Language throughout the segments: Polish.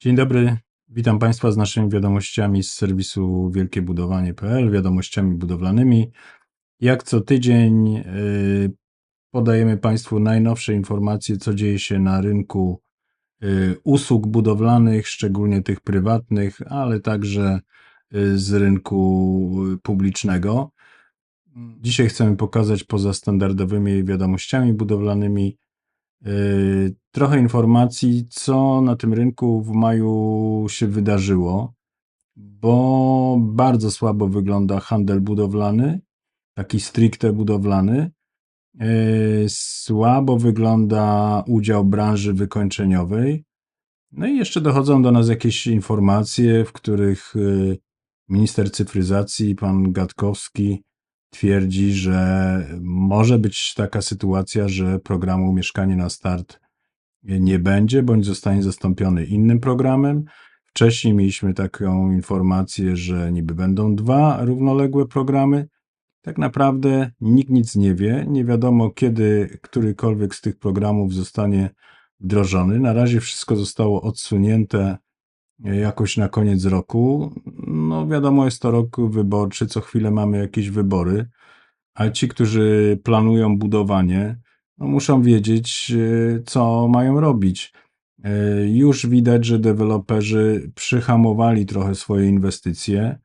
Dzień dobry, witam Państwa z naszymi wiadomościami z serwisu wielkiebudowanie.pl, wiadomościami budowlanymi. Jak co tydzień yy, podajemy Państwu najnowsze informacje, co dzieje się na rynku yy, usług budowlanych, szczególnie tych prywatnych, ale także yy, z rynku publicznego. Dzisiaj chcemy pokazać poza standardowymi wiadomościami budowlanymi Yy, Trochę informacji, co na tym rynku w maju się wydarzyło, bo bardzo słabo wygląda handel budowlany, taki stricte budowlany. Yy, Słabo wygląda udział branży wykończeniowej. No i jeszcze dochodzą do nas jakieś informacje, w których yy, minister cyfryzacji, pan Gatkowski, twierdzi, że może być taka sytuacja, że programu Mieszkanie na Start nie będzie, bądź zostanie zastąpiony innym programem. Wcześniej mieliśmy taką informację, że niby będą dwa równoległe programy. Tak naprawdę nikt nic nie wie. Nie wiadomo, kiedy którykolwiek z tych programów zostanie wdrożony. Na razie wszystko zostało odsunięte jakoś na koniec roku. No wiadomo, jest to rok wyborczy, co chwilę mamy jakieś wybory, a ci, którzy planują budowanie, no muszą wiedzieć, e, co mają robić. E, Już widać, że deweloperzy przyhamowali trochę swoje inwestycje,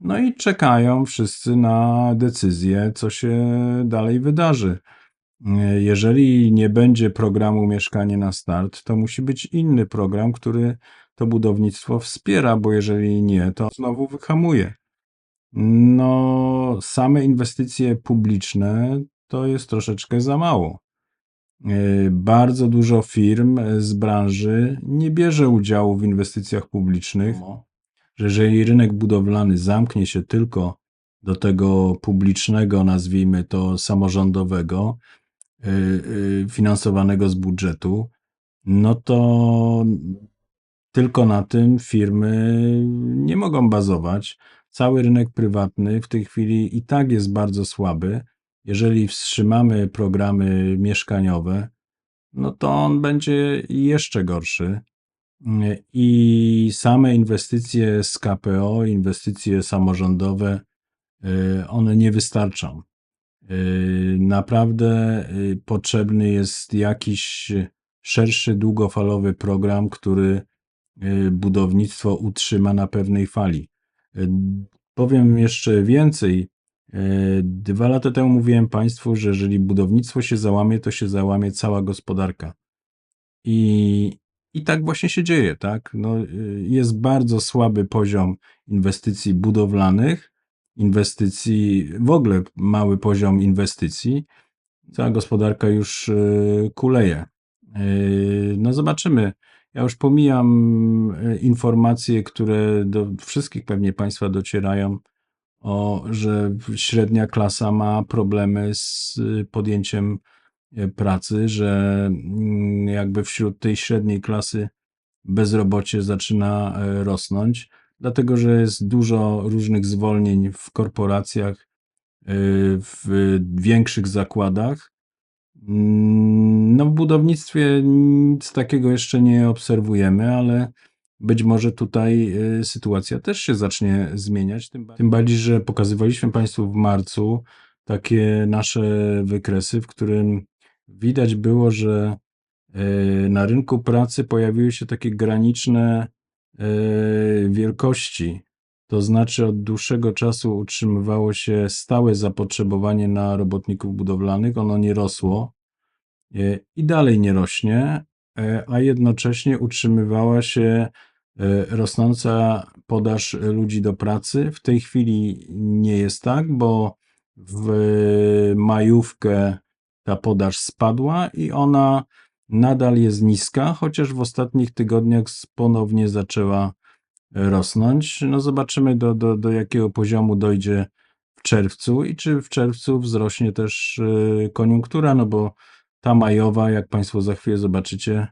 no i czekają wszyscy na decyzję, co się dalej wydarzy. E, Jeżeli nie będzie programu Mieszkanie na Start, to musi być inny program, który to budownictwo wspiera, bo jeżeli nie, to znowu wyhamuje. No, same inwestycje publiczne to jest troszeczkę za mało. Yy, Bardzo dużo firm z branży nie bierze udziału w inwestycjach publicznych, że jeżeli rynek budowlany zamknie się tylko do tego publicznego, nazwijmy to samorządowego, yy, yy, finansowanego z budżetu, no to tylko na tym firmy nie mogą bazować. Cały rynek prywatny w tej chwili i tak jest bardzo słaby. Jeżeli wstrzymamy programy mieszkaniowe, no to on będzie jeszcze gorszy. I same inwestycje z KPO, inwestycje samorządowe, y, one nie wystarczą. Y, Naprawdę y, potrzebny jest jakiś szerszy, długofalowy program, który budownictwo utrzyma na pewnej fali. Y, Powiem jeszcze więcej. Y, Dwa lata temu mówiłem Państwu, że jeżeli budownictwo się załamie, to się załamie cała gospodarka. I, i tak właśnie się dzieje, tak? No, y, jest bardzo słaby poziom inwestycji budowlanych, inwestycji, w ogóle mały poziom inwestycji. Cała gospodarka już y, kuleje. Y, No zobaczymy. Ja już pomijam y, informacje, które do wszystkich pewnie Państwa docierają, o, że średnia klasa ma problemy z y, podjęciem y, pracy, że mm, jakby wśród tej średniej klasy bezrobocie zaczyna rosnąć, dlatego że jest dużo różnych zwolnień w korporacjach, w większych zakładach. Mm, No, w budownictwie nic takiego jeszcze nie obserwujemy, ale być może tutaj y, sytuacja też się zacznie zmieniać. Tym ba- Tym bardziej, że pokazywaliśmy Państwu w marcu takie nasze wykresy, w którym widać było, że y, na rynku pracy pojawiły się takie graniczne y, wielkości. To znaczy, od dłuższego czasu utrzymywało się stałe zapotrzebowanie na robotników budowlanych, ono nie rosło i dalej nie rośnie, e, a jednocześnie utrzymywała się e, rosnąca podaż ludzi do pracy. W tej chwili nie jest tak, bo w majówkę ta podaż spadła i ona nadal jest niska, chociaż w ostatnich tygodniach ponownie zaczęła rosnąć. No zobaczymy do, do, do jakiego poziomu dojdzie w czerwcu i czy w czerwcu wzrośnie też koniunktura, no bo ta majowa, jak Państwo za chwilę zobaczycie,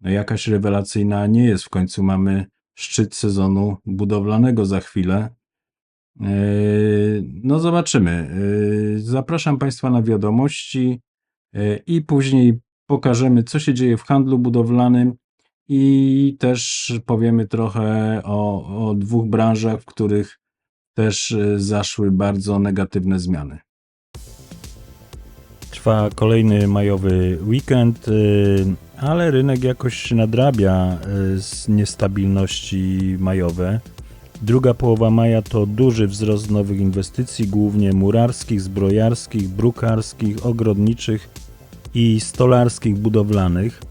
no jakaś rewelacyjna nie jest. W końcu mamy szczyt sezonu budowlanego za chwilę. No zobaczymy. Yy, Zapraszam Państwa na wiadomości yy, i później pokażemy, co się dzieje w handlu budowlanym i też powiemy trochę o, o dwóch branżach, w których też yy, zaszły bardzo negatywne zmiany. Trwa kolejny majowy weekend, yy, ale rynek jakoś nadrabia yy, z niestabilności majowe. Druga połowa maja to duży wzrost nowych inwestycji, głównie murarskich, zbrojarskich, brukarskich, ogrodniczych i stolarskich budowlanych,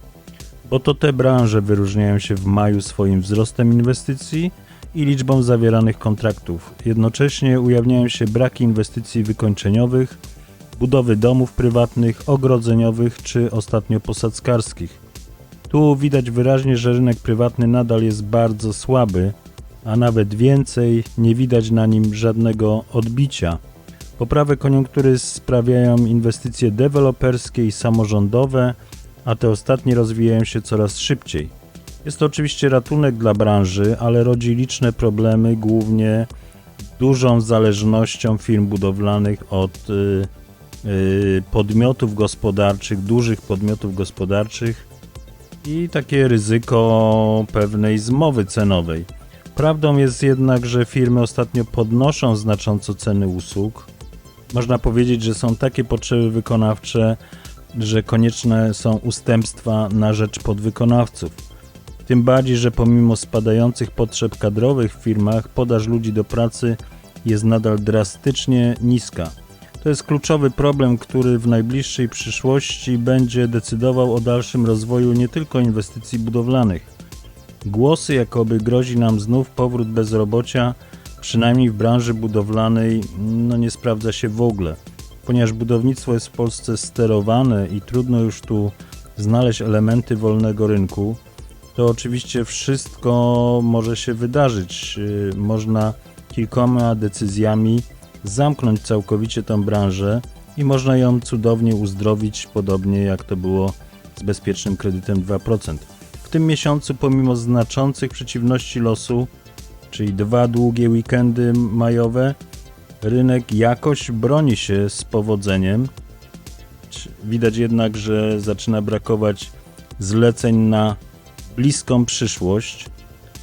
bo to te branże wyróżniają się w maju swoim wzrostem inwestycji i liczbą zawieranych kontraktów. Jednocześnie ujawniają się braki inwestycji wykończeniowych, budowy domów prywatnych, ogrodzeniowych czy ostatnio posadzkarskich. Tu widać wyraźnie, że rynek prywatny nadal jest bardzo słaby, a nawet więcej, nie widać na nim żadnego odbicia. Poprawę koniunktury sprawiają inwestycje deweloperskie i samorządowe, a te ostatnie rozwijają się coraz szybciej. Jest to oczywiście ratunek dla branży, ale rodzi liczne problemy, głównie dużą zależnością firm budowlanych od y, podmiotów gospodarczych, dużych podmiotów gospodarczych i takie ryzyko pewnej zmowy cenowej. Prawdą jest jednak, że firmy ostatnio podnoszą znacząco ceny usług. Można powiedzieć, że są takie potrzeby wykonawcze, że konieczne są ustępstwa na rzecz podwykonawców. Tym bardziej, że pomimo spadających potrzeb kadrowych w firmach, podaż ludzi do pracy jest nadal drastycznie niska. To jest kluczowy problem, który w najbliższej przyszłości będzie decydował o dalszym rozwoju nie tylko inwestycji budowlanych. Głosy, jakoby grozi nam znów powrót bezrobocia, przynajmniej w branży budowlanej, no nie sprawdza się w ogóle. Ponieważ budownictwo jest w Polsce sterowane i trudno już tu znaleźć elementy wolnego rynku, to oczywiście wszystko może się wydarzyć. Yy, Można kilkoma decyzjami zamknąć całkowicie tę branżę i można ją cudownie uzdrowić, podobnie jak to było z bezpiecznym kredytem 2%. W tym miesiącu, pomimo znaczących przeciwności losu, czyli dwa długie weekendy majowe, rynek jakoś broni się z powodzeniem. Widać jednak, że zaczyna brakować zleceń na bliską przyszłość.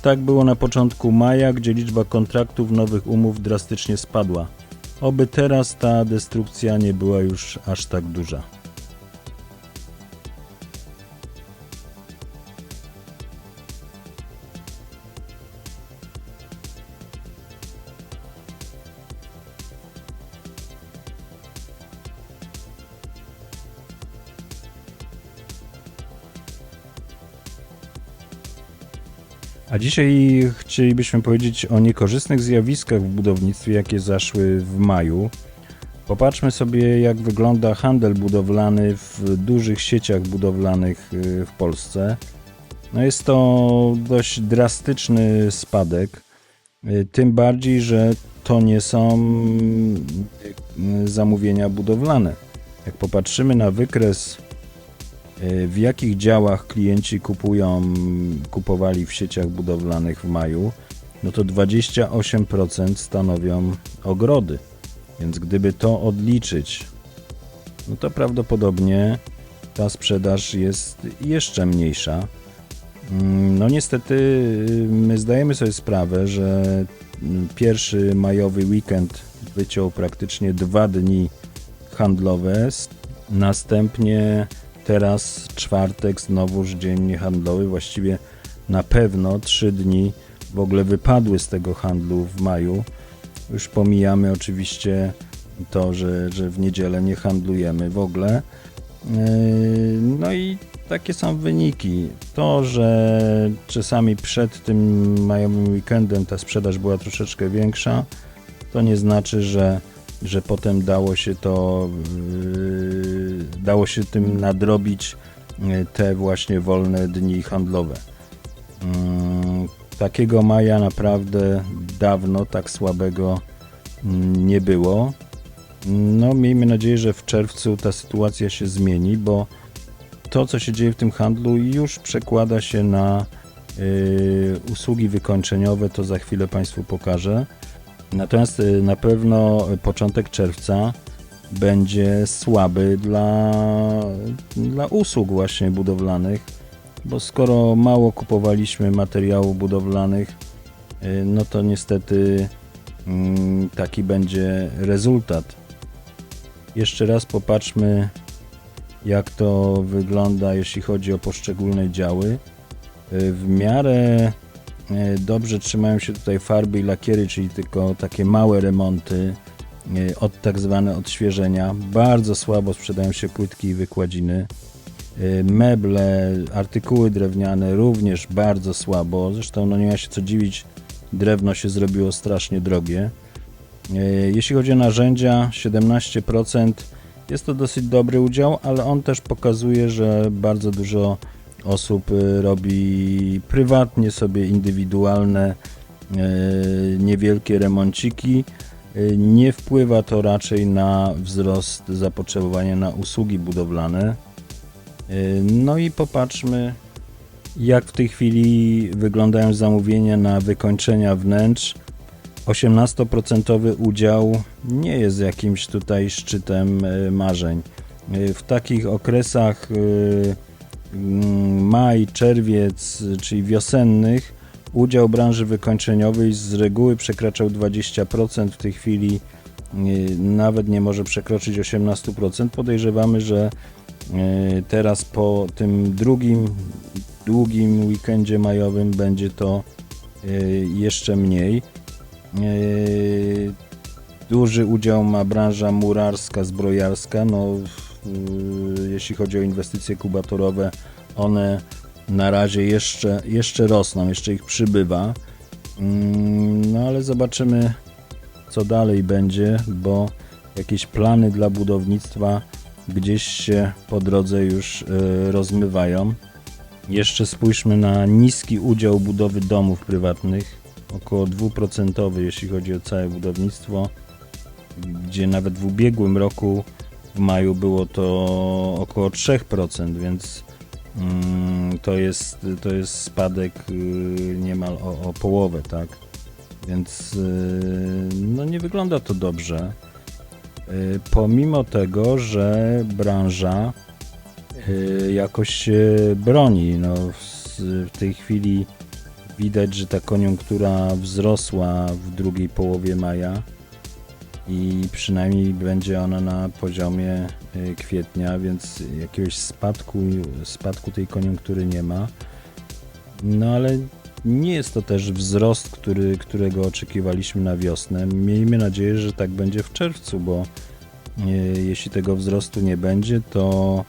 Tak było na początku maja, gdzie liczba kontraktów nowych umów drastycznie spadła. Oby teraz ta destrukcja nie była już aż tak duża. A dzisiaj chcielibyśmy powiedzieć o niekorzystnych zjawiskach w budownictwie, jakie zaszły w maju. Popatrzmy sobie, jak wygląda handel budowlany w dużych sieciach budowlanych y, w Polsce. No jest to dość drastyczny spadek, y, tym bardziej, że to nie są y, zamówienia budowlane. Jak popatrzymy na wykres w jakich działach klienci kupują, kupowali w sieciach budowlanych w maju, no to 28% stanowią ogrody. Więc gdyby to odliczyć, no to prawdopodobnie ta sprzedaż jest jeszcze mniejsza. Mm, no niestety my zdajemy sobie sprawę, że pierwszy majowy weekend wyciął praktycznie dwa dni handlowe, następnie Teraz czwartek, znowuż dzień handlowy, właściwie na pewno trzy dni w ogóle wypadły z tego handlu w maju. Już pomijamy oczywiście to, że, że w niedzielę nie handlujemy w ogóle. Yy, no i takie są wyniki. To, że czasami przed tym majowym weekendem ta sprzedaż była troszeczkę większa, to nie znaczy, że że potem dało się to, yy, dało się tym nadrobić yy, te właśnie wolne dni handlowe. Yy, takiego maja naprawdę dawno tak słabego nie było. No, miejmy nadzieję, że w czerwcu ta sytuacja się zmieni, bo to, co się dzieje w tym handlu, już przekłada się na usługi wykończeniowe. To za chwilę Państwu pokażę. Natomiast y, na pewno początek czerwca będzie słaby dla, dla usług właśnie budowlanych, bo skoro mało kupowaliśmy materiałów budowlanych, y, no to niestety mm, taki będzie rezultat. Jeszcze raz popatrzmy, jak to wygląda, jeśli chodzi o poszczególne działy. Y, W miarę dobrze trzymają się tutaj farby i lakiery, czyli tylko takie małe remonty, y, od tak zwane odświeżenia. Bardzo słabo sprzedają się płytki i wykładziny. Y, Meble, artykuły drewniane również bardzo słabo. Zresztą no nie ma się co dziwić, drewno się zrobiło strasznie drogie. Jeśli chodzi o narzędzia, 17% jest to dosyć dobry udział, ale on też pokazuje, że bardzo dużo osób y, robi prywatnie sobie indywidualne y, niewielkie remonciki. Y, Nie wpływa to raczej na wzrost zapotrzebowania na usługi budowlane. No i popatrzmy, jak w tej chwili wyglądają zamówienia na wykończenia wnętrz. 18% udział nie jest jakimś tutaj szczytem marzeń. W takich okresach maj, czerwiec, czyli wiosennych, udział branży wykończeniowej z reguły przekraczał 20%. W tej chwili y, nawet nie może przekroczyć 18%. Podejrzewamy, że y, teraz po tym drugim długim weekendzie majowym będzie to y, jeszcze mniej. Duży udział ma branża murarska, zbrojarska. No, jeśli chodzi o inwestycje kubatorowe, one na razie jeszcze, jeszcze rosną, jeszcze ich przybywa. Mm, No ale zobaczymy, co dalej będzie, bo jakieś plany dla budownictwa gdzieś się po drodze już yy, rozmywają. Jeszcze spójrzmy na niski udział budowy domów prywatnych około 2% jeśli chodzi o całe budownictwo, gdzie nawet w ubiegłym roku w maju było to około 3%, więc mm, to, jest, to jest spadek y, niemal o, o połowę, tak? Więc y, no nie wygląda to dobrze. Y, Pomimo tego, że branża jakoś się broni. No, w tej chwili widać, że ta koniunktura wzrosła w drugiej połowie maja i przynajmniej będzie ona na poziomie y, kwietnia, więc jakiegoś spadku, spadku tej koniunktury nie ma. No ale nie jest to też wzrost, który, którego oczekiwaliśmy na wiosnę. Miejmy nadzieję, że tak będzie w czerwcu, bo y, jeśli tego wzrostu nie będzie, to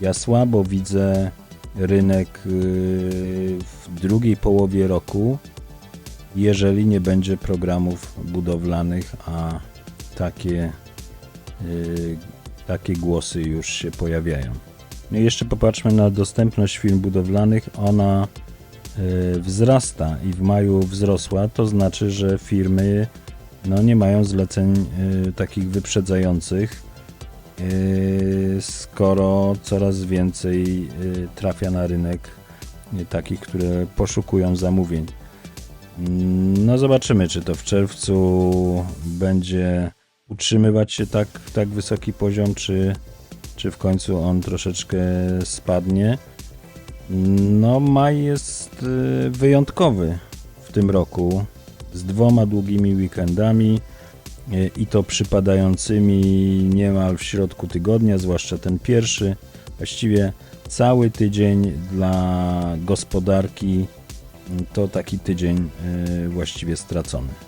ja słabo widzę rynek y, w drugiej połowie roku, jeżeli nie będzie programów budowlanych, a takie, y, takie głosy już się pojawiają. No i jeszcze popatrzmy na dostępność firm budowlanych. Ona y, wzrasta i w maju wzrosła, to znaczy, że firmy no, nie mają zleceń y, takich wyprzedzających skoro coraz więcej trafia na rynek takich, które poszukują zamówień. Mm, No zobaczymy, czy to w czerwcu będzie utrzymywać się tak, tak wysoki poziom, czy, czy w końcu on troszeczkę spadnie. No maj jest yy, wyjątkowy w tym roku z dwoma długimi weekendami i to przypadającymi niemal w środku tygodnia, zwłaszcza ten pierwszy. Właściwie cały tydzień dla gospodarki to taki tydzień y, właściwie stracony.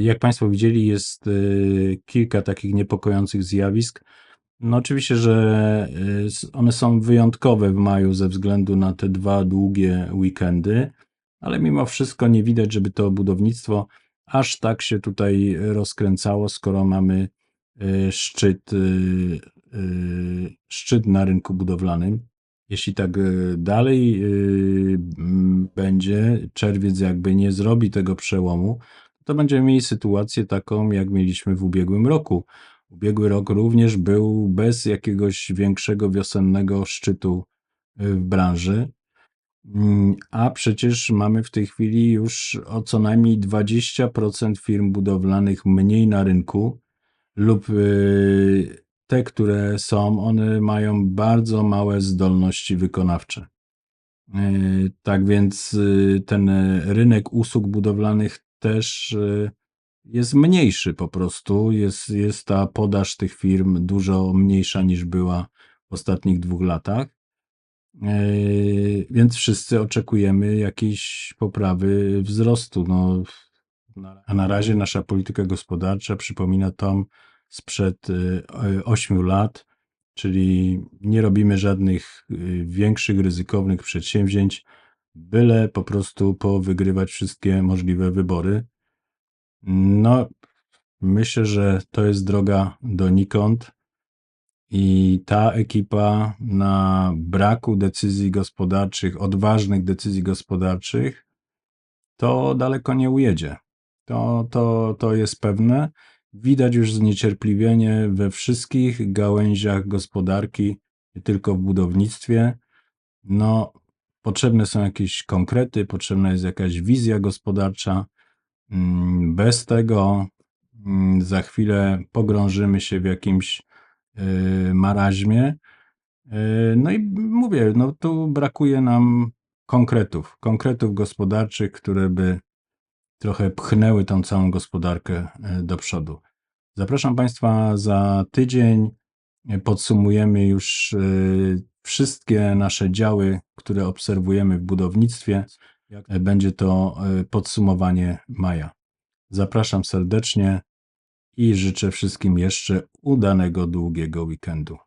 Jak Państwo widzieli, jest y, kilka takich niepokojących zjawisk. No oczywiście, że y, one są wyjątkowe w maju ze względu na te dwa długie weekendy, ale mimo wszystko nie widać, żeby to budownictwo aż tak się tutaj rozkręcało, skoro mamy y, szczyt, y, y, szczyt na rynku budowlanym. Jeśli tak y, dalej y, będzie, czerwiec jakby nie zrobi tego przełomu, to będziemy mieli sytuację taką, jak mieliśmy w ubiegłym roku. Ubiegły rok również był bez jakiegoś większego wiosennego szczytu y, w branży. Mm, A przecież mamy w tej chwili już o co najmniej 20% firm budowlanych mniej na rynku lub y, te, które są, one mają bardzo małe zdolności wykonawcze. Y, Tak więc ten rynek usług budowlanych też y, jest mniejszy po prostu. Jest, jest ta podaż tych firm dużo mniejsza niż była w ostatnich dwóch latach. Yy, Więc wszyscy oczekujemy jakiejś poprawy wzrostu. No, a na razie nasza polityka gospodarcza przypomina tą sprzed 8 lat, czyli nie robimy żadnych y, większych, ryzykownych przedsięwzięć, byle po prostu powygrywać wszystkie możliwe wybory. No, myślę, że to jest droga donikąd. I ta ekipa na braku decyzji gospodarczych, odważnych decyzji gospodarczych, to daleko nie ujedzie. To, to, to jest pewne. Widać już zniecierpliwienie we wszystkich gałęziach gospodarki, nie tylko w budownictwie. No, potrzebne są jakieś konkrety, potrzebna jest jakaś wizja gospodarcza. Mm, Bez tego mm, za chwilę pogrążymy się w jakimś y, maraźmie. Y, No i mówię, no tu brakuje nam konkretów, konkretów gospodarczych, które by trochę pchnęły tą całą gospodarkę y, do przodu. Zapraszam Państwa za tydzień. Podsumujemy już wszystkie nasze działy, które obserwujemy w budownictwie. Y, Będzie to y, podsumowanie maja. Zapraszam serdecznie i życzę wszystkim jeszcze udanego długiego weekendu.